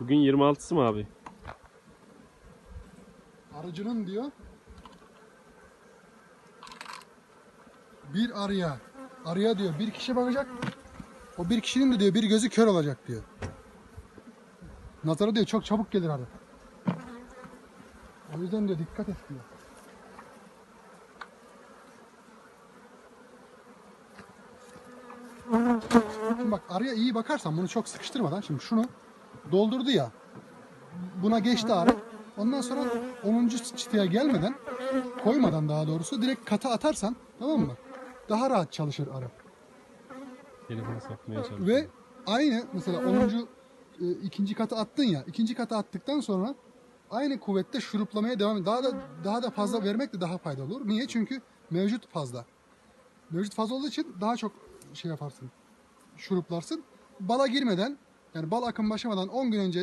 Bugün 26'sı mı abi? Arıcının diyor bir arıya arıya diyor bir kişi bakacak o bir kişinin de diyor bir gözü kör olacak diyor. Nazara diyor çok çabuk gelir arı. O yüzden diyor dikkat et diyor. Şimdi bak arıya iyi bakarsan bunu çok sıkıştırmadan şimdi şunu doldurdu ya buna geçti arı. Ondan sonra 10. çıtaya gelmeden koymadan daha doğrusu direkt kata atarsan tamam mı? Daha rahat çalışır arı. Telefonu sokmaya çalışıyorum. Ve aynı mesela 10. e, ikinci kata attın ya. ikinci kata attıktan sonra aynı kuvvette şuruplamaya devam. Daha da daha da fazla vermek de daha faydalı olur. Niye? Çünkü mevcut fazla. Mevcut fazla olduğu için daha çok şey yaparsın. Şuruplarsın. Bala girmeden yani bal akım başlamadan 10 gün önce